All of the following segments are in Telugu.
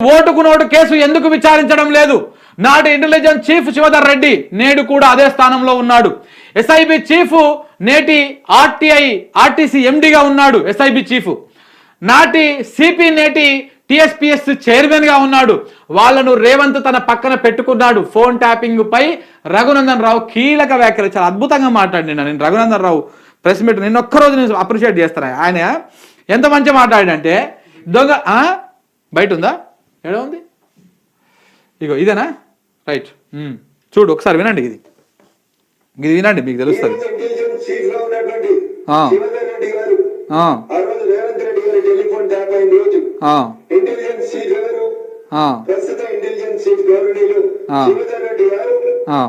ఓటుకు నోటు కేసు ఎందుకు విచారించడం లేదు? నాటి ఇంటెలిజెన్స్ చీఫ్ శివధర్ రెడ్డి నేడు కూడా అదే స్థానంలో ఉన్నాడు. ఎస్ఐబి చీఫ్ నేటి ఆర్టీఐ ఆర్టీసీ ఎండిగా ఉన్నాడు ఎస్ఐబి చీఫ్. నాటి సిపి నేటి టిఎస్పిఎస్ చైర్మన్గా ఉన్నాడు. వాళ్ళను రేవంత్ తన పక్కన పెట్టుకున్నాడు. ఫోన్ ట్యాపింగ్ పై రఘునందన్ రావు కీలక వ్యాఖ్యలు చాలా అద్భుతంగా మాట్లాడినా నేను రఘునందన్ రావు ప్రెస్ మీట్ నేను ఒక్కరోజు నేను అప్రిషియేట్ చేస్తాను. ఆయన ఎంత మంచిగా మాట్లాడాడంటే దొంగ బయట ఉందా? ఎడ ఉంది ఇగో ఇదేనా? రైట్. చూడు ఒకసారి వినండి ఇది. ఇది వినండి మీకు తెలుస్తుంది. ఇంటెలిజెన్స్ చీఫ్గా ఉన్నటువంటి ఆ. శివధర్ రెడ్డి గారు ఆ, ఆ రోజు రేవంత్ రెడ్డి గారి టెలిఫోన్ ట్యాప్ అయిన రోజు ఆ, ఇంటెలిజెన్స్ చీఫ్ ఎవరు? ఆ, ప్రస్తుత ఇంటెలిజెన్స్ చీఫ్ గౌరవనీయులు ఆ. శివధర్ రెడ్డి గారు. ఆ,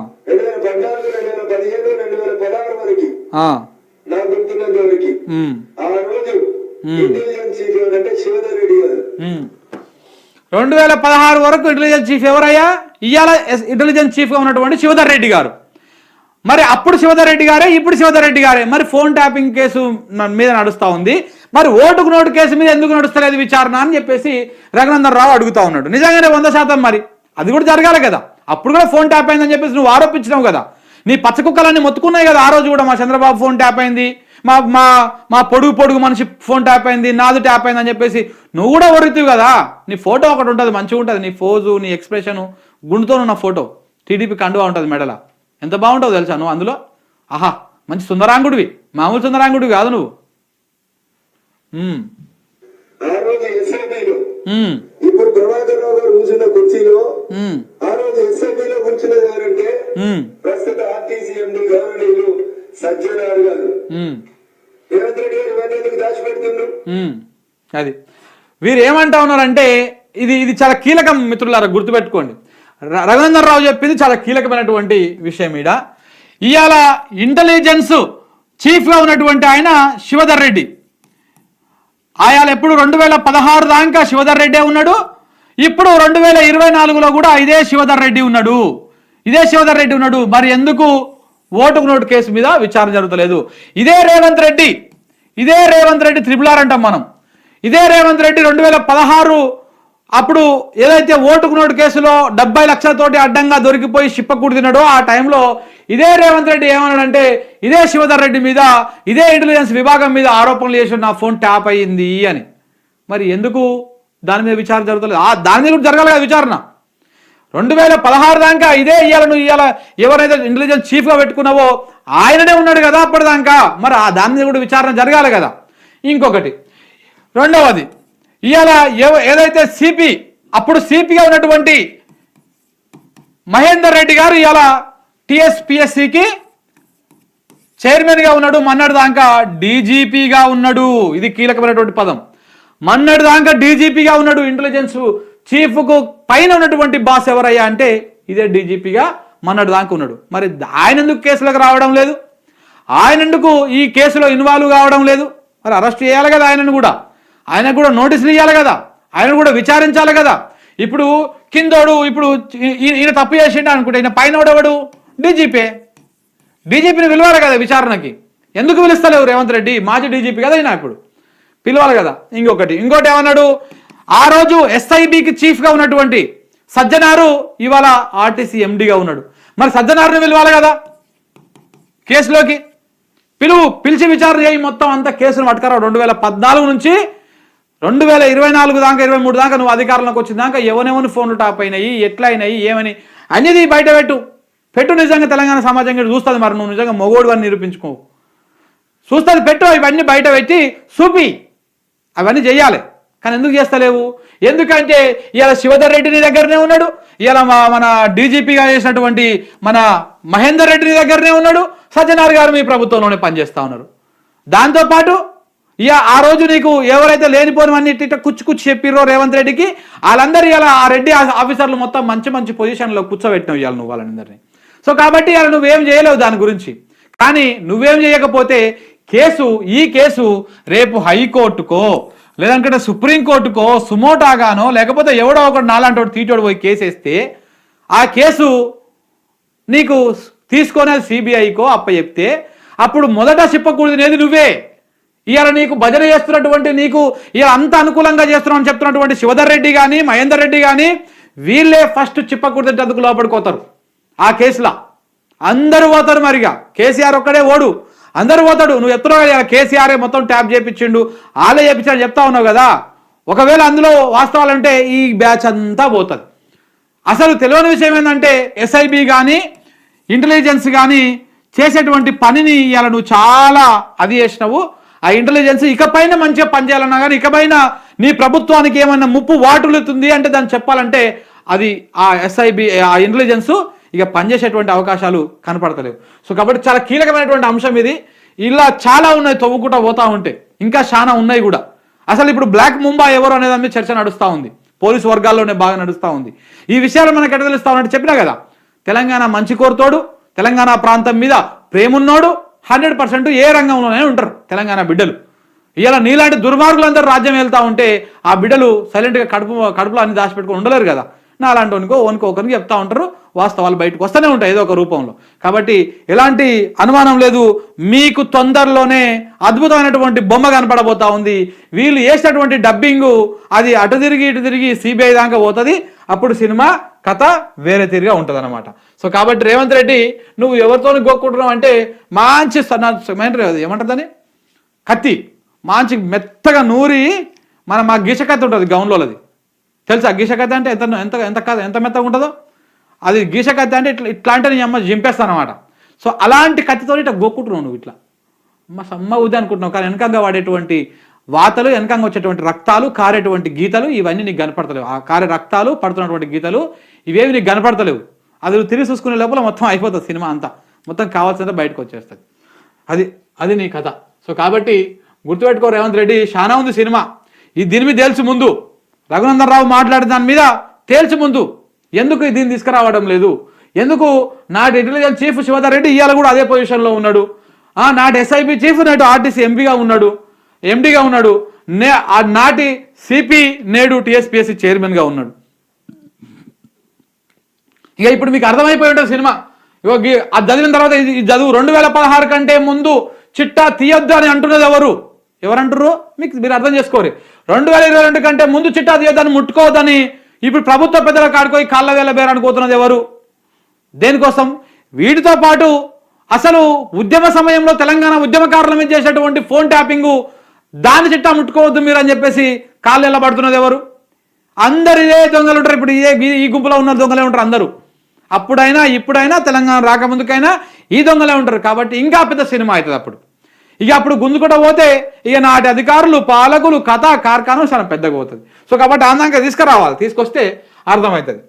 రెండు వేల పదహారు వరకు ఇంటెలిజెన్స్ చీఫ్ ఇంటెలిజెన్స్ ఎవరయ్యా ఇవాళ ఇంటెలిజెన్స్ చీఫ్గా ఉన్నటువంటి శివధర్ రెడ్డి గారు. మరి అప్పుడు శివధర్ రెడ్డి గారే ఇప్పుడు శివధర్ రెడ్డి గారే. మరి ఫోన్ ట్యాపింగ్ కేసు మీద నడుస్తూ ఉంది. మరి ఓటుకు నోటు కేసు మీద ఎందుకు నడుస్తలేదు విచారణ అని చెప్పేసి రఘునందన్ రావు అడుగుతా ఉన్నాడు. నిజంగానే వంద శాతం మరి. అది కూడా జరగాలి కదా. అప్పుడు కూడా ఫోన్ ట్యాప్ అయిందని చెప్పేసి నువ్వు ఆరోపించినావు కదా. నీ పచ్చ కుక్కలన్నీ మొత్తుకున్నాయి కదా ఆ రోజు కూడా మా చంద్రబాబు ఫోన్ ట్యాప్ అయింది. మా మా మా పొడుగు పొడుగు మనిషి ఫోన్ ట్యాప్ అయింది నాది ట్యాప్ అయింది అని చెప్పేసి నువ్వు కూడా ఒరితివి కదా? నీ ఫోటో ఒకటి ఉంటుంది మంచిగా ఉంటుంది నీ ఫోజు నీ ఎక్స్ప్రెషన్ గుండుతో ఉన్న ఫోటో. టీడీపీ కండువా ఉంటుంది మెడల. ఎంత బాగుంటావు తెలుసా నువ్వు అందులో? ఆహా మంచి సుందరాంగుడివి మామూలు సుందరాంగుడివి కాదు నువ్వు. ఇప్పుడు ప్రభాకర్ రావు గారు కూర్చున్న కుర్చీలో ఉమ్, ఆ రోజు ఎస్ఐబిలో కూర్చున్నది ఎవరంటే ఉమ్, ప్రస్తుత ఆర్టీసీ ఎండి గౌరవనీయులు సజ్జనార్ గారు ఉమ్. రేవంత్ రెడ్డి గారు ఇవన్నీ ఎందుకు దాచిపెడుతుండ్రు మ్మ్. అది వీరు ఏమంటా ఉన్నారంటే ఇది ఇది చాలా కీలకం మిత్రులారా గుర్తుపెట్టుకోండి. రఘునందనరావు రావు చెప్పింది చాలా కీలకమైనటువంటి విషయం ఈడ. ఇవాళ ఇంటెలిజెన్స్ చీఫ్గా ఉన్నటువంటి ఆయన శివధర్ రెడ్డి. ఆయాల ఎప్పుడు రెండు వేల పదహారు దాకా శివధర్ రెడ్డే ఉన్నాడు. ఇప్పుడు రెండు వేల ఇరవై నాలుగులో కూడా ఇదే శివధర్ రెడ్డి ఉన్నాడు. ఇదే శివధర్ రెడ్డి ఉన్నాడు. మరి ఎందుకు ఓటుకు నోటు కేసు మీద విచారణ జరుగుతలేదు? ఇదే రేవంత్ రెడ్డి. ఇదే రేవంత్ రెడ్డి త్రిపుల్ ఆర్ అంటాం మనం. ఇదే రేవంత్ రెడ్డి రెండు వేల పదహారు అప్పుడు ఏదైతే ఓటుకు నోటు కేసులో డెబ్బై లక్షలతోటి అడ్డంగా దొరికిపోయి చిప్పకూడు తిన్నాడో ఆ టైంలో ఇదే రేవంత్ రెడ్డి ఏమన్నాడంటే ఇదే శివధర్ రెడ్డి మీద ఇదే ఇంటెలిజెన్స్ విభాగం మీద ఆరోపణలు చేసి నా ఫోన్ ట్యాప్ అయ్యింది అని. మరి ఎందుకు దాని మీద విచారణ జరుగుతలేదు? ఆ దాని మీద కూడా జరగాలి కదా విచారణ. రెండు వేల పదహారు దాకా ఇదే ఇయ్యాల నువ్వు ఇవాళ ఎవరైతే ఇంటెలిజెన్స్ చీఫ్గా పెట్టుకున్నావో ఆయననే ఉన్నాడు కదా అప్పటిదాకా. మరి ఆ దాని మీద కూడా విచారణ జరగాలి కదా. ఇంకొకటి రెండవది ఇవాళ ఏదైతే సిపి అప్పుడు సిపిగా ఉన్నటువంటి మహేందర్ రెడ్డి గారు ఇవాళ టిఎస్పిఎస్సికి చైర్మన్గా ఉన్నాడు. మన్నడు దాకా డీజీపీగా ఉన్నాడు. ఇది కీలకమైనటువంటి పదం. మన్నడు దాకా డీజీపీగా ఉన్నాడు. ఇంటెలిజెన్స్ చీఫ్కు పైన ఉన్నటువంటి బాస్ ఎవరయ్యా అంటే ఇదే డీజీపీగా మన్నడు దాకా ఉన్నాడు. మరి ఆయన ఎందుకు కేసులకు రావడం లేదు? ఆయన ఎందుకు ఈ కేసులో ఇన్వాల్వ్ కావడం లేదు? మరి అరెస్ట్ చేయాలి కదా ఆయనను కూడా. ఆయనకు కూడా నోటీసులు ఇవ్వాలి కదా. ఆయన కూడా విచారించాలి కదా. ఇప్పుడు కిందోడు ఇప్పుడు ఈయన తప్పు చేసిండు అనుకుంటే ఈయన పైన ఎవడు? డీజీపీ. డీజీపీని పిలవాలి కదా విచారణకి. ఎందుకు పిలుస్తలేవు రేవంత్ రెడ్డి? మాజీ డీజీపీ కదా ఈయన ఇప్పుడు. పిలవాలి కదా. ఇంకొకటి. ఇంకోటి ఏమన్నాడు? ఆ రోజు ఎస్ఐబికి చీఫ్గా ఉన్నటువంటి సజ్జనారు ఇవాళ ఆర్టీసీ ఎండిగా ఉన్నాడు. మరి సజ్జనారుని పిలవాలి కదా? కేసులోకి. పిలువు పిలిచి విచారణ చేయి మొత్తం అంతా కేసును పట్టుకరా. రెండు వేల పద్నాలుగు నుంచి రెండు వేల ఇరవై నాలుగు దాకా ఇరవై మూడు దాకా నువ్వు అధికారంలోకి వచ్చిన దాకా ఎవనెవని ఫోన్లు టాప్ అయినాయి ఎట్లా అయినాయి ఏమని అనేది బయట పెట్టు. పెట్టు నిజంగా తెలంగాణ సమాజం కూడా చూస్తుంది మరి నువ్వు నిజంగా మొగోడు అని నిరూపించుకో. చూస్తుంది పెట్టు ఇవన్నీ బయట పెట్టి చూపి. అవన్నీ చేయాలి. కానీ ఎందుకు చేస్తలేవు? ఎందుకంటే ఇలా శివధర్ రెడ్డి నీ దగ్గరనే ఉన్నాడు ఇలా మా మన డీజీపీగా చేసినటువంటి మన మహేందర్ రెడ్డి నీ దగ్గరనే ఉన్నాడు సజ్జనార్ గారు మీ ప్రభుత్వంలోనే పనిచేస్తా ఉన్నారు. దాంతోపాటు ఇక ఆ రోజు నీకు ఎవరైతే లేనిపోనివన్నీ ఇట్ట కుచ్చి కుచ్చి చెప్పిర్రో రేవంత్ రెడ్డికి వాళ్ళందరూ ఇలా ఆ రెడ్డి ఆ- ఆఫీసర్లు మొత్తం మంచి మంచి పొజిషన్లో కూర్చోబెట్టినావు ఇవాళ నువ్వు వాళ్ళందరినీ సో కాబట్టి ఇలా నువ్వేం చేయలేవు దాని గురించి. కానీ నువ్వేం చేయకపోతే కేసు ఈ కేసు రేపు హైకోర్టుకో లేదంటే సుప్రీంకోర్టుకో సుమోటాగానో లేకపోతే ఎవడో ఒకడు నాలాంటి వాడు తీటోడు పోయి కేసు వేస్తే ఆ కేసు నీకు తీసుకొని సిబిఐకో అప్ప చెప్తే అప్పుడు మొదట చెప్పకూడదు నువ్వే. ఇవాళ నీకు భజన చేస్తున్నటువంటి నీకు ఇలా అంత అనుకూలంగా చేస్తున్నావు అని చెప్తున్నటువంటి శివధర్ రెడ్డి కానీ మహేందర్ రెడ్డి కానీ వీళ్ళే ఫస్ట్ చిప్పకూడదందుకు లోపడిపోతారు ఆ కేసులో. అందరూ పోతారు మరిగా. కేసీఆర్ ఒక్కడే ఓడు. అందరూ పోతాడు. నువ్వు ఎత్తున్నావు కేసీఆర్ఏ మొత్తం ట్యాప్ చేపించిండు. ఆలే చేపించాడు చెప్తా ఉన్నావు కదా. ఒకవేళ అందులో వాస్తవాలంటే ఈ బ్యాచ్ అంతా పోతుంది. అసలు తెలియని విషయం ఏంటంటే ఎస్ఐబి కానీ ఇంటెలిజెన్స్ కానీ చేసేటువంటి పనిని ఇవాళ నువ్వు చాలా అది చేసినావు. ఆ ఇంటెలిజెన్స్ ఇకపైన మంచిగా పనిచేయాలన్నా కానీ ఇకపైన నీ ప్రభుత్వానికి ఏమైనా ముప్పు వాటులుతుంది అంటే దాన్ని చెప్పాలంటే అది ఆ ఎస్ఐబి ఆ ఇంటెలిజెన్స్ ఇక పనిచేసేటువంటి అవకాశాలు కనపడతలేవు. సో కాబట్టి చాలా కీలకమైనటువంటి అంశం ఇది. ఇలా చాలా ఉన్నాయి తవ్వుకుంటా పోతా ఉంటే. ఇంకా చాలా ఉన్నాయి కూడా. అసలు ఇప్పుడు బ్లాక్ ముంబై ఎవరు అనే దాని మీద చర్చ నడుస్తూ ఉంది. పోలీసు వర్గాల్లోనే బాగా నడుస్తూ ఉంది. ఈ విషయాలు మనకు ఎట్లా తెలుస్తా ఉన్నట్టు చెప్పినా కదా తెలంగాణ మంచి కోరుతోడు తెలంగాణ ప్రాంతం మీద ప్రేమున్నోడు హండ్రెడ్ పర్సెంట్ ఏ రంగంలోనే ఉంటారు తెలంగాణ బిడ్డలు. ఇలా నీలాంటి దుర్మార్గులందరూ రాజ్యం వెళ్తూ ఉంటే ఆ బిడ్డలు సైలెంట్గా కడుపు కడుపులో అన్ని దాచిపెట్టుకొని ఉండలేరు కదా. నా అలాంటి వనుకో వనుకో ఒకరికి చెప్తా ఉంటారు వాస్తవాలు బయటకు వస్తూనే ఉంటాయి ఏదో ఒక రూపంలో. కాబట్టి ఎలాంటి అనుమానం లేదు మీకు తొందరలోనే అద్భుతమైనటువంటి బొమ్మ కనపడబోతా ఉంది. వీళ్ళు వేసినటువంటి డబ్బింగు అది అటు తిరిగి ఇటు తిరిగి సిబిఐ దాకా పోతుంది. అప్పుడు సినిమా కథ వేరే తీరుగా ఉంటుంది అనమాట సో కాబట్టి రేవంత్ రెడ్డి నువ్వు ఎవరితో గోక్కుంటున్నావు అంటే మంచి సన్న ఏమంటుందని కత్తి. మంచి మెత్తగా నూరి మన మా గీష కత్తి ఉంటుంది గౌన్లోది తెలుసా? గీష అంటే ఎంత ఎంత ఎంత కథ ఎంత మెత్తగా ఉంటుందో? అది గీషకత్తి అంటే ఇట్లా ఇట్లా అంటే నేను అమ్మ చింపేస్తాను అనమాట సో అలాంటి కత్తితో ఇట్లా గోక్కుంటున్నావు నువ్వు ఇట్లా. మా సమ్మ ఉది అనుకుంటున్నావు. కానీ వెనకంగా వాడేటువంటి వాతలు వెనకంగా వచ్చేటువంటి రక్తాలు కారేటువంటి గీతలు ఇవన్నీ నీకు కనపడతలేవు. ఆ కారే రక్తాలు పడుతున్నటువంటి గీతలు ఇవేవి నీకు కనపడతలేవు. అది నువ్వు తిరిగి చూసుకునే లోపల మొత్తం అయిపోతుంది సినిమా అంతా. మొత్తం కావాల్సినంత బయటకు వచ్చేస్తుంది. అది అది నీ కథ. సో కాబట్టి గుర్తుపెట్టుకో రేవంత్ రెడ్డి చాలా ఉంది సినిమా. ఈ దీని మీద తేల్చి ముందు. రఘునందన్ రావు మాట్లాడే దాని మీద తేల్చి ముందు. ఎందుకు దీన్ని తీసుకురావడం లేదు? ఎందుకు నాటి ఇంటెలిజెన్స్ చీఫ్ శివధర్ రెడ్డి ఇవాళ కూడా అదే పొజిషన్లో ఉన్నాడు? నాటి ఎస్ఐబి చీఫ్ నాటి ఆర్టీసీ ఎంపీగా ఉన్నాడు. ఎండిగా ఉన్నాడు. నే ఆ నాటి సిపి నేడు టిఎస్పిఎస్సి చైర్మన్గా ఉన్నాడు. ఇక ఇప్పుడు మీకు అర్థమైపోయి ఉంటుంది సినిమా. ఇగో గీ- అది చదివిన తర్వాత ఇది చదువు రెండు వేల పదహారు కంటే ముందు చిట్టా తీయొద్దు అని అంటున్నది ఎవరు? ఎవరంటారు మీకు మీరు అర్థం చేసుకోరు. రెండు వేల ఇరవై రెండు కంటే ముందు చిట్టా తీయొద్దని ముట్టుకోవద్దని ఇప్పుడు ప్రభుత్వ పెద్దల కాడుకోయి కాళ్ళ వేల బేరానికి పోతున్నది ఎవరు? దేనికోసం? వీటితో పాటు అసలు ఉద్యమ సమయంలో తెలంగాణ ఉద్యమకారుల మీద చేసేటువంటి ఫోన్ ట్యాపింగు దాని చిట్టా ముట్టుకోవద్దు మీరు అని చెప్పేసి కాళ్ళు ఎల్లబడుతున్నది ఎవరు? అందరు ఇదే దొంగలు ఉంటారు. ఇప్పుడు ఇదే ఈ- ఈ గుంపులో ఉన్న దొంగలే ఉంటారు అందరూ. అప్పుడైనా ఇప్పుడైనా తెలంగాణ రాకముందుకైనా ఈ దొంగలే ఉంటారు. కాబట్టి ఇంకా పెద్ద సినిమా అవుతుంది అప్పుడు. ఇక అప్పుడు గుంజుకుంటూ పోతే ఇక నాటి అధికారులు పాలకులు కథ కార్ఖానం చాలా పెద్దగా పోతుంది సో కాబట్టి ఆందాక తీసుకురావాలి. తీసుకొస్తే అర్థమవుతుంది.